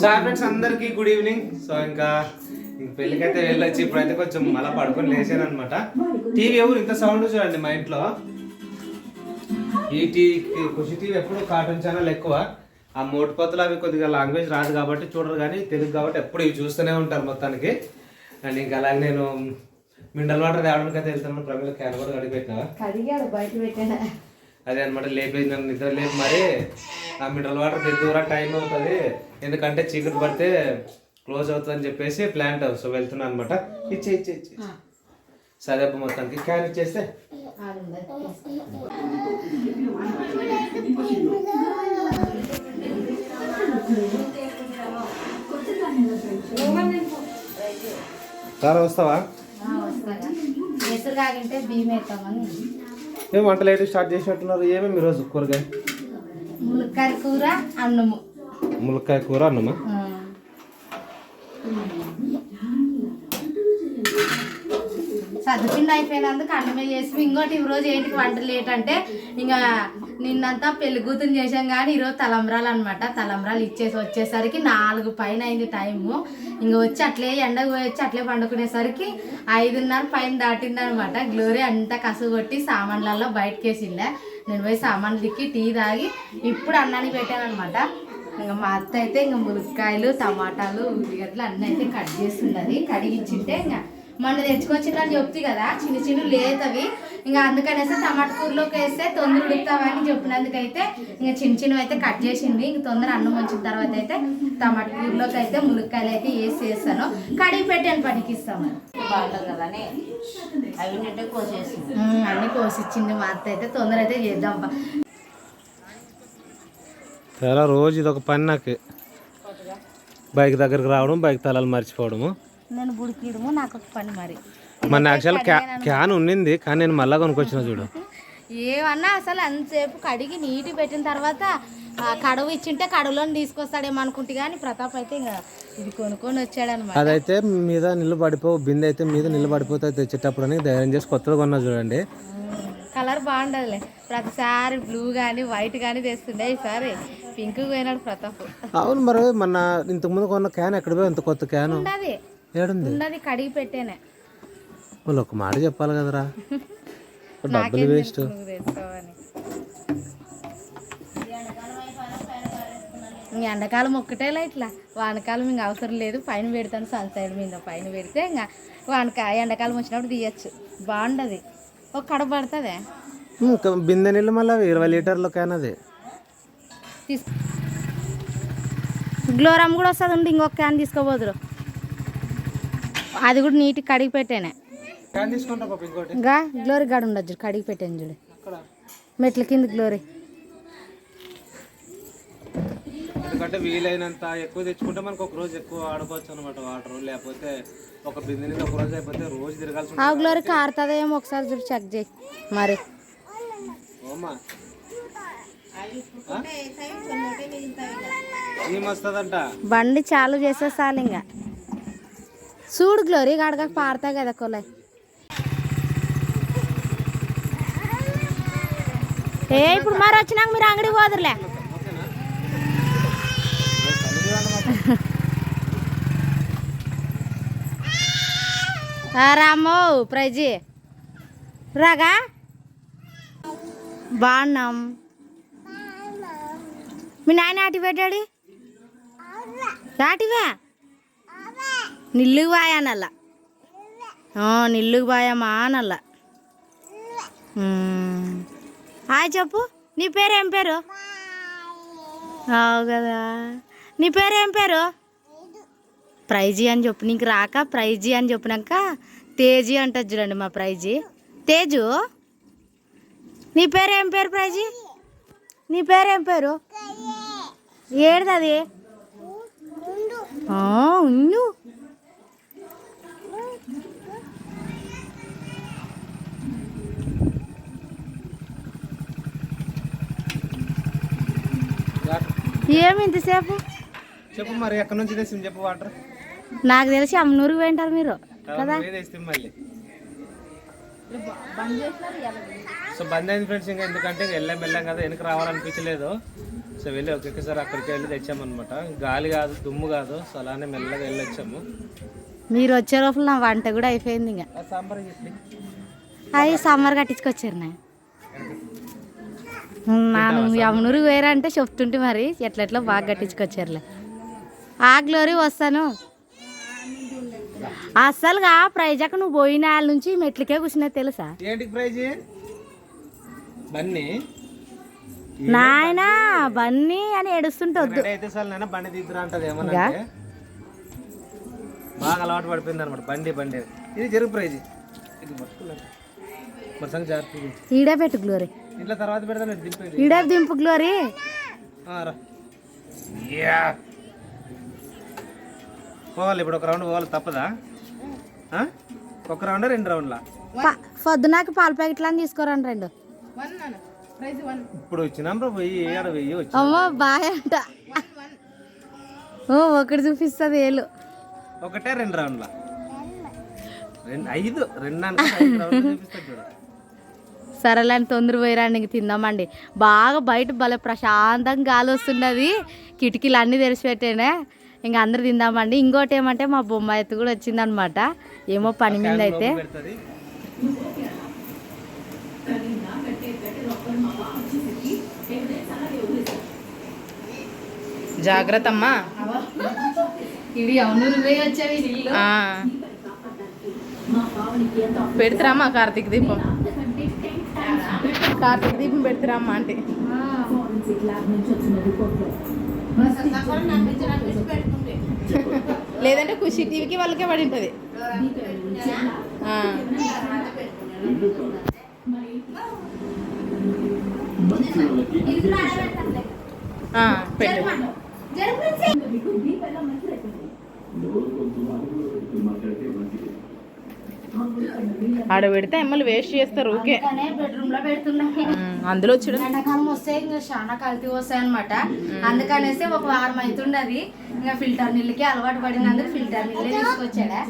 So friends అందరికి good evening so ఇంకా పెళ్ళికి పెళ్ళికైతే వెళ్ళొచ్చి ఇప్పుడైతే కొంచెం మళ్ళీ పడుకొని లేచాను అనమాట టీవీ ఎవరు ఇంత సౌండ్ చూడండి మా ఇంట్లో. ఈ టీవీ ఖుషి టీవీ ఎప్పుడు కార్టూన్ ఛానల్ ఎక్కువ. ఆ మోటుపత్తులు అవి కొద్దిగా లాంగ్వేజ్ రాదు కాబట్టి చూడరు కానీ తెలుగు కాబట్టి ఎప్పుడు ఇవి చూస్తూనే ఉంటారు మొత్తానికి. అండ్ ఇంకా అలాగే నేను మినరల్ వాటర్ తేవడానికి అయితే వెళ్తాను ప్రమిళ క్యాన్ కూడా కడిగిపెట్టినా కడిగాడు బయట పెట్టాను. అదే అనమాట లేపేది నన్ను నిద్ర లేపు మరి ఆ మినరల్ వాటర్ తెద్దురా టైం అవుతుంది. ఎందుకంటే చీకటి పడితే క్లోజ్ అవుతుంది అని చెప్పేసి ప్లాంట్ సో వెళ్తున్నాను అనమాట ఇచ్చే ఇచ్చే ఇచ్చే సరే అప్ప మొత్తానికి క్యాన్ ఇచ్చేస్తే. సార్ వస్తావా ఎసురు కాగింటే బియ్యం వేస్తామని ఏం వంట లేట్ స్టార్ట్ చేసినట్టున్నారు? ఏమేమి ఈరోజు కూరగాయ ములక్కాయ కూర అన్నము. ములక్కాయ కూర అన్నమా? ఆ. అయిపోయినందుకు అన్నమే చేసి ఇంకోటి ఈ రోజు ఏంటికి వంట లేట్ అంటే ఇంకా నిన్నంతా పెళ్ళి కూతురు చేసాం కానీ ఈరోజు తలంబ్రాలు అనమాట తలంబ్రాలు ఇచ్చేసి వచ్చేసరికి నాలుగు పైన అయింది టైము ఇంకా వచ్చి అట్లే ఎండకు పోయి వచ్చి అట్లే పండుకునేసరికి ఐదున్నర పైన దాటింది అనమాట గ్లోరీ అంతా కసు కొట్టి సామాన్లలో బయటకు వేసిండే నేను పోయి సామాన్లు దిక్కి టీ తాగి ఇప్పుడు అన్నానికి పెట్టాను అనమాట ఇంకా మా అత్త అయితే ఇంకా ములక్కాయలు టమాటాలు ఉల్లిగడ్డలు అన్నీ అయితే కట్ చేస్తున్నది కడిగించింటే ఇంకా మొన్న తెచ్చుకొచ్చిందని చెప్తే కదా చిన్న చిన్న లేతవి. ఇంకా అందుకనేసి టమాటా కూరలోకి వేస్తే తొందర ఉడుకుతావని చెప్పినందుకైతే ఇంకా చిన్న చిన్నవి అయితే కట్ చేసింది. ఇంక తొందర అన్నం వచ్చిన తర్వాత అయితే టమాటా కూరలోకి అయితే ములక్కాయలు అయితే వేసి వేస్తాను. కడిగి పెట్టాను పనికిస్తాము అన్నీ కోసిచ్చింది మా అత్త అయితే. తొందర అయితే చేద్దాం. చాలా రోజు ఇది ఒక పని నాకు. బైక్ దగ్గరికి రావడం బైక్ తలాలు మర్చిపోవడము. నేను బుడికిడము నాకు ఒక పని మరి. మన యాక్చువల్ క్యా క్యాన్ ఉండింది కానీ నేను మళ్ళా కొనుక్కొచ్చిన చూడు. ఏమన్నా అసలు అంతసేపు కడిగి నీటి పెట్టిన తర్వాత కడువు ఇచ్చింటే కడువులో తీసుకొస్తాడేమో అనుకుంటే కానీ ప్రతాప్ అయితే ఇంకా ఇది కొనుక్కొని వచ్చాడనమాట అదైతే మీద నిల్లు పడిపో బిందె అయితే మీద నిల్లు పడిపోతే తెచ్చేటప్పుడు అని ధైర్యం చేసి కొత్తగా కొన్నా చూడండి. కలర్ బాగుండదులే. ప్రతిసారి బ్లూ కానీ వైట్ కానీ తెస్తుండే ఈసారి. పింక్ పోయినాడు ప్రతాప్. అవును మరి మన ఇంతకుముందు కొన్న క్యాన్ ఎక్కడ పోయి ఇంత కొత్త క్యాన్? ఉండదు. ఏడుంది? ఉండదు కడిగి పెట్టేనే. వాళ్ళు ఒక మాట చెప్పాలి కదరా. డబ్బులు వేస్ట్. ఇంక ఎండాకాలం ఒక్కటేలా ఇట్లా. వానకాలం ఇంక అవసరం లేదు. పైన పెడతాను సన్ సైడ్ మీద. పైన పెడితే ఇంకా వానక ఎండాకాలం వచ్చినప్పుడు తీయచ్చు. బాగుండదు. ఒక కడప పడుతుంది. బిందె నీళ్ళు మళ్ళీ ఇరవై లీటర్ల తీసు గ్లోరమ్ కూడా వస్తుంది ఇంకొక క్యాన్ తీసుకోబోదురు. అది కూడా నీట్గా కడిగి పెట్టానే. ఇంకా గ్లోరీ గాడు ఉండొచ్చు చూడు, కడిగి పెట్టాను చూడు. మెట్ల కింద గ్లోరీ ఎందుకంటే వీలైనంత ఎక్కువ తెచ్చుకుంటే మనకు ఒక రోజు ఎక్కువ ఆడుకోవచ్చు అనమాట వాటర్ లేకపోతే ఒక బిందె ఒక రోజు అయిపోతే రోజు తిరగాల్సి ఆ గ్లోరీ కారుతుందేమో ఒకసారి చూడు చెక్ చేయి మరి. ఓమా. ఏం వస్తుందంట? బండి చాలు చేసేసాలి ఇంకా. చూడు గ్లోరీ గడగ పారుతాయి కదా కొలై. ఏ ఇప్పుడు మరి వచ్చినాక మీరు అంగడికి పోదురులే. ఆ, రామ్మో ప్రైజీ. రాగా? బాగున్నాం. మీ నాయన ఆటి పెట్టాడు ఆటివా? నిల్లుకు బాయా నల్ల నిల్లుగు బాయమ్మా నల్ల హాయ్ చెప్పు నీ పేరు ఏం పేరు? అవు కదా. నీ పేరు ఏం పేరు? ప్రైజీ అని చెప్పు నీకు రాక ప్రైజీ అని చెప్పినాక తేజీ అంటది చూడండి మా ప్రైజీ. తేజు? నీ పేరు ఏం పేరు ప్రైజీ? నీ పేరు ఏం పేరు? ఏడుది ఉండు. ఏమి ఇంతసేపు చెప్పు మరి ఎక్కడి నుంచి తెచ్చింది చెప్పు వాటర్? నాకు తెలిసి అమ్మనూరుకి పోయింటారు మీరు కదా? మళ్ళీ. సో బంద్ అయింది ఫ్రెండ్స్ ఇంకా ఎందుకంటే వెళ్ళాం వెళ్ళాం కదా వెనక రావాలనిపించలేదు. సో వెళ్ళి ఒక్కొక్కసారి అక్కడికి వెళ్ళి తెచ్చామన్నమాట. గాలి కాదు దుమ్ము కాదు సో అలానే మెల్లగా వెళ్ళి వచ్చాము మీరు వచ్చే లోపల నా వంట కూడా అయిపోయింది ఇంకా. ఆ సాంబార్ చెప్పి అవి సమ్మర్ కట్టించుకొచ్చారు నా నాను యమునూరు వేరే అంటే చెప్తుంటే మరి. ఎట్లెట్లో బాగా కట్టించుకొచ్చారులే ఆ గ్లోరీ వస్తాను. అస్సలుగా ప్రైజాక నువ్వు పోయిన వాళ్ళ నుంచి మెట్లకే కూర్చున్నా తెలుసా? ఏంటి ప్రైజ్? బన్నీ. నాయనా బన్నీ? అని ఏడుస్తుంటే వద్దు రెడీ అయితే సార్ నేను బండి దిద్దురా అంటది ఏమన్నా అంటే బాగా అలవాటు పడిపోయింది అనమాట బండి బండి. ఇది జరుగు ప్రైజ్. ఇది ఈడే పెట్టు గ్లోరీ ఇంట్లో తర్వాత పెడతాను దింపేది ఈడే దింపు గ్లోరీ ఆ, రా. యా. పోవాలి ఇప్పుడు ఒక రౌండ్ పోవాలి తప్పదా? ఆ? ఒక రౌండ్ రెండు రౌండ్లా? పొద్దునాక పాల ప్యాకెట్లు అని తీసుకోరండి రెండు. ఇప్పుడు వచ్చినాం రా వెయ్యి ఆడ వెయ్యి వచ్చి అమ్మో బాయ్ అంట. ఓ ఒకటి చూపిస్తుంది ఏళ్ళు ఒకటే రెండు రౌండ్లా? రెండు ఐదు రెండు రౌండ్లు చూపిస్తాడు చూడు. సరేలేని తొందర పోయిరాండి తిందామండి. బాగా బయట భలే ప్రశాంతంగా గాలి వస్తున్నది. కిటికీలు అన్నీ తెరిచిపెట్టానే. ఇంకా అందరు తిందామండి. ఇంకోటి ఏమంటే మా బొమ్మ ఎత్తు కూడా వచ్చిందనమాట. ఏమో పని మీద అయితే. జాగ్రత్త అమ్మా. ఇవి అవునూరు వచ్చేవి. పెడతారమ్మా కార్తీక దీపం? కార్తీక దీపం పెడతారమ్మా అంటే. లేదంటే ఖుషి టీవీకి వాళ్ళకే పడి ఉంటుంది. ఆ. ఆ, పెట్టు. ఆడ పెడితే ఎమ్మలు వేస్ట్ చేస్తారు ఊకే బెడ్రూమ్లో పెడుతున్నాము ఉమ్, అందులో చూడ. ఎండాకాలం వస్తే ఇంకా చాలా కల్తీ వస్తాయి అనమాట అందుకనేసి ఒక వారం అవుతుండది ఇంకా ఫిల్టర్ నీళ్ళకి అలవాటు పడినందుకు ఫిల్టర్ నీళ్ళే తీసుకొచ్చాడా.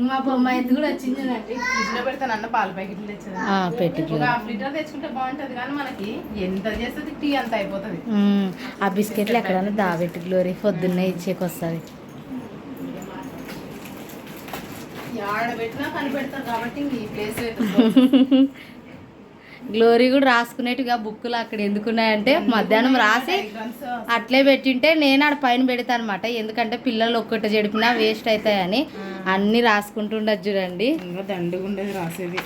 మా బొమ్మ ఎత్తు కూడా వచ్చింది చూడండి. ఫ్రిడ్జ్లో పెడతాను అన్న పాల ప్యాకెట్లు తెచ్చేది? పెట్టి ఒక హాఫ్ లీటర్ తెచ్చుకుంటే బాగుంటది కానీ మనకి ఎంత చేస్తుంది టీ అంత అయిపోతుంది. ఆ బిస్కెట్లు ఎక్కడన్నా దాబెట్టి గ్లోరీ పొద్దున్నే ఇచ్చేకి వస్తుంది ఆడ పెట్టినా కనిపెడతారు కాబట్టి ఇంక ఈ ప్లేస్ గ్లోరీ కూడా రాసుకునేట్టుగా బుక్కులు అక్కడ ఎందుకున్నాయంటే మధ్యాహ్నం రాసి అట్లే పెట్టింటే నేను ఆడ పైన పెడతాను అనమాట ఎందుకంటే పిల్లలు ఒక్కటి చెడిపినా వేస్ట్ అవుతాయని అన్నీ రాసుకుంటుండదు చూడండి. రాసేది.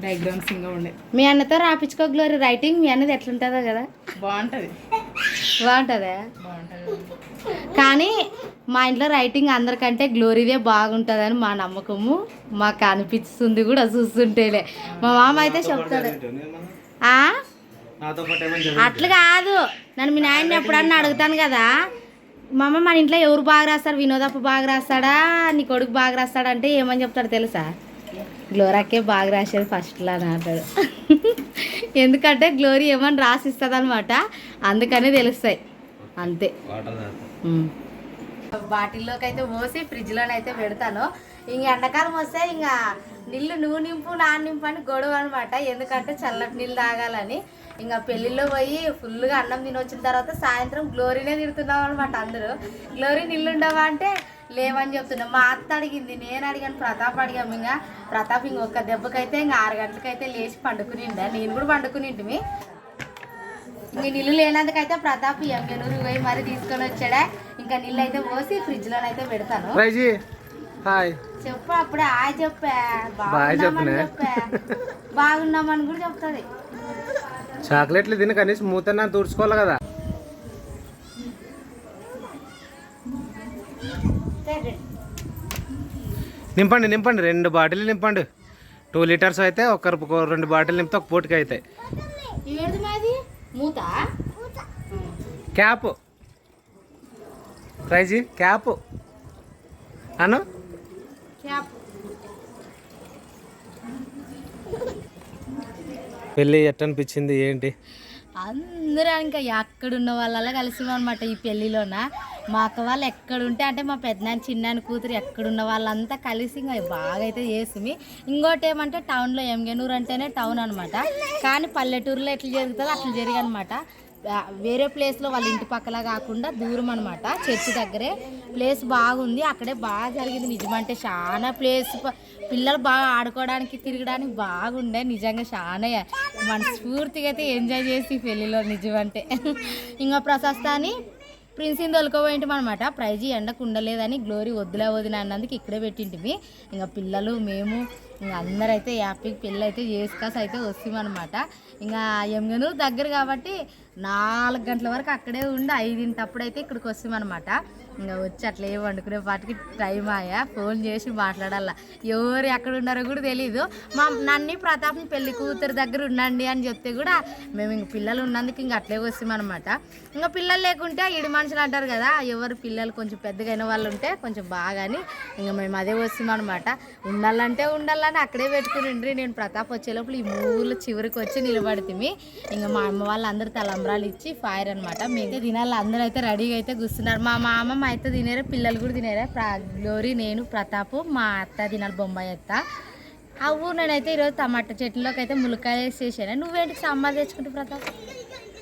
డయాగ్రామ్స్ ఇంకా ఉండే. మీ అన్నతో రాపించుకో గ్లోరీ రైటింగ్ మీ అన్నది ఎట్లుంటుందో కదా. బాగుంటది. బాగుంటుందా? బాగుంటది. కానీ మా ఇంట్లో రైటింగ్ అందరికంటే గ్లోరీదే బాగుంటుందని మా నమ్మకము. మాకు అనిపిస్తుంది కూడా చూస్తుంటేలే మా మామ అయితే చెప్తాడు అట్లా కాదు. నన్ను మీ నాయన్ని ఎప్పుడన్నా అడుగుతాను కదా. మా అమ్మ మన ఇంట్లో ఎవరు బాగా రాస్తారు? వినోదప్ప బాగా రాస్తాడా? నీ కొడుకు బాగా రాస్తాడా అంటే ఏమని చెప్తాడు తెలుసా? గ్లోరాకే బాగా రాసేది ఫస్ట్లో అని అంటాడు. ఎందుకంటే గ్లోరీ ఏమని రాసిస్తుంది అనమాట అందుకనే తెలుస్తాయి. అంతే. బాటిల్లోకి అయితే పోసి ఫ్రిడ్జ్లోనైతే పెడతాను. ఇంక ఎండాకాలం వస్తే ఇంకా నీళ్ళు నువ్వు నింపు నా నింపు అని గొడవ అనమాట ఎందుకంటే చల్లటి నీళ్ళు తాగాలని. ఇంకా పెళ్ళిలో పోయి ఫుల్గా అన్నం తిని వచ్చిన తర్వాత సాయంత్రం గ్లోరీనే తిడుతున్నాం అనమాట అందరూ. గ్లోరీ నీళ్ళు ఉండవా అంటే లేవని చెప్తున్నాం. మా అత్త అడిగింది నేను అడిగాను ప్రతాప్ అడిగాము. ఇంకా ప్రతాప్ ఇంకొక దెబ్బకైతే ఇంకా ఆరు గంటలకైతే లేచి పండుకునిండా. నేను కూడా పండుకునింటిమి. ఇంక నీళ్ళు లేనందుకైతే ప్రతాప్ ఎంగనూరు పోయి మరి తీసుకొని వచ్చాడా? ఇంకా నీళ్ళు అయితే పోసి ఫ్రిడ్జ్ లోనైతే పెడతాను. హాయ్. చెప్పు అప్పుడే ఆ చెప్పా. బాగున్నామని కూడా చెప్తుంది. చాక్లెట్లు తిని కనీసం మూతన్నా తుడుచుకోవాలి కదా. నింపండి నింపండి. రెండు బాటిల్ నింపండి. టూ లీటర్స్ అయితే ఒక రెండు బాటిల్ నింపితే ఒక పూటకి అవుతాయి. మాది మూత? క్యాప్. ప్రైజీ క్యాప్. అను? క్యాప్. పెళ్ళి ఎట్ట అనిపించింది ఏంటి? అందరూ ఇంకా ఎక్కడున్న వాళ్ళలా కలిసి అనమాట ఈ పెళ్ళిలోన? మా అక్క వాళ్ళు ఎక్కడుంటే అంటే మా పెద్దనాన్న చిన్నాన్న కూతురు ఎక్కడున్న వాళ్ళంతా కలిసి ఇంకా బాగా అయితే చేసిమి ఇంకోటి ఏమంటే టౌన్లో ఎంగనూరు అంటేనే టౌన్ అనమాట కానీ పల్లెటూరులో ఎట్లా జరుగుతుందో అట్లా జరిగనమాట వేరే ప్లేస్లో వాళ్ళ ఇంటి పక్కల కాకుండా దూరం అనమాట చర్చి దగ్గరే. ప్లేస్ బాగుంది అక్కడే బాగా జరిగింది నిజమంటే చాలా ప్లేస్. పిల్లలు బాగా ఆడుకోవడానికి తిరగడానికి బాగుండే నిజంగా చాలా మనస్ఫూర్తిగా అయితే ఎంజాయ్ చేసి పెళ్ళిలో నిజమంటే ఇంకా ప్రశస్తాన్ని ప్రిన్సిని తొలుకోబోయింటాం అనమాట ప్రైజ్ ఎండకు ఉండలేదని గ్లోరీ వద్దులే వదిన అన్నందుకు ఇక్కడే పెట్టింటివి. ఇంకా పిల్లలు మేము ఇంకా అందరైతే హ్యాపీ పెళ్ళి అయితే చేసుకాసి అయితే వస్తామన్నమాట. ఇంకా ఎమ్గనూరు దగ్గర కాబట్టి నాలుగు గంటల వరకు అక్కడే ఉండి ఐదింటప్పుడు అయితే ఇక్కడికి వస్తామన్నమాట. ఇంకా వచ్చి అట్లా ఏం వండుకునే పాటికి టైం ఆయా. ఫోన్ చేసి మాట్లాడాల. ఎవరు ఎక్కడ ఉన్నారో కూడా తెలియదు మా నన్ని ప్రతాప్ని పెళ్ళి కూతురు దగ్గర ఉండండి అని చెప్తే కూడా మేము ఇంక పిల్లలు ఉన్నందుకు ఇంక అట్లే వస్తామన్నమాట ఇంకా పిల్లలు లేకుంటే ఇడి మనుషులు అంటారు కదా ఎవరు పిల్లలు కొంచెం పెద్దగా అయిన వాళ్ళు ఉంటే కొంచెం బాగాని ఇంకా మేము అదే వస్తామన్నమాట ఉండాలంటే ఉండాలని అక్కడే పెట్టుకుని నేను ప్రతాప్ వచ్చే లోపల ఈ మూల చివరికి వచ్చి నిలబడితే ఇంకా మా అమ్మ వాళ్ళు అందరు తలంబ్రాలు ఇచ్చి ఫైర్ అనమాట మిగతా దినాలు అందరూ అయితే రెడీగా అయితే కూర్చున్నారు. మా మామ మా అత్త తినేరే పిల్లలు కూడా తినేరే? ప్ర గ్లోరీ నేను ప్రతాప్ మా అత్త తినాలి బొంబాయి అత్త. అవ్వు నేనైతే ఈరోజు టమాటా చెట్లలోకి అయితే ములక్కాయ వేసి చేసాను నువ్వేంటి సాంబార్ తెచ్చుకుంటూ ప్రతాప్?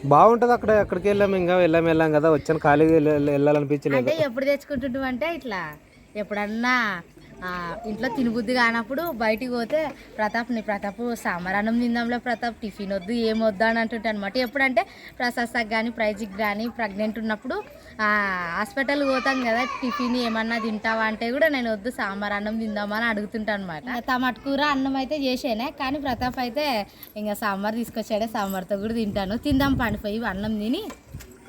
బాగుంటుంది అక్కడ అక్కడికి వెళ్ళాం ఇంకా వెళ్ళాం వెళ్ళాం కదా. వచ్చాను ఖాళీగా వెళ్ళ- వెళ్ళాలనిపించలేదు. అంటే ఎప్పుడు తెచ్చుకుంటుంటావు అంటే ఇట్లా ఎప్పుడన్నా ఇంట్లో తినబుద్ధి కానప్పుడు బయటికి పోతే ప్రతాప్ నీ ప్రతాప్ సామరాన్నం అన్నం తిందాంలో ప్రతాప్ టిఫిన్ వద్దు ఏం వద్దు అని అంటుంటా అనమాట ఎప్పుడంటే ప్రశస్తకు కానీ ప్రైజ్కి కానీ ప్రెగ్నెంట్ ఉన్నప్పుడు హాస్పిటల్ పోతాం కదా టిఫిన్ ఏమన్నా తింటావా అంటే కూడా నేను వద్దు సాంబారాన్నం తిందామని అడుగుతుంటాను అనమాట టమాట కూర అన్నం అయితే చేసేనే కానీ ప్రతాప్ అయితే ఇంకా సాంబార్ తీసుకొచ్చాడే సాంబార్తో కూడా తింటాను. తిందాం పండిపోయి అన్నం తిని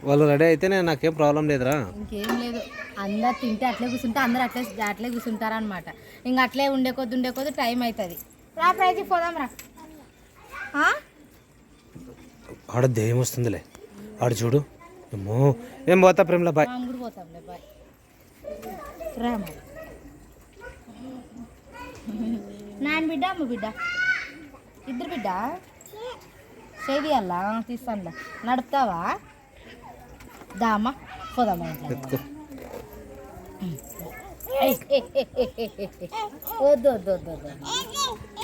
వాళ్ళు రెడీ అయితే నేను నాకేం ప్రాబ్లం లేదురా. ఇంకేం లేదు. అందరు తింటే అట్లే కూర్చుంటే అందరు అట్లే అట్లే కూర్చుంటారు అనమాట ఇంకా అట్లే ఉండే కొద్ది ఉండే కొద్ది టైం అవుతుంది రా ప్రైజ్ పోదాం రా? ఆడ దెయ్యం వస్తుందిలే. ఆడ చూడు. ఏమో ఏం పోతా ప్రేమలా? బాయ్. కూడా పోతాంలే బాయ్. రా నాన్న బిడ్డ అమ్మ బిడ్డ. ఇద్దరు బిడ్డ? చేయాలా? తీస్తానులే. నడుపుతావా? దామా పోదామా ఇంట్లో ఎత్తుకో వద్దు వద్దు వద్దు వద్దు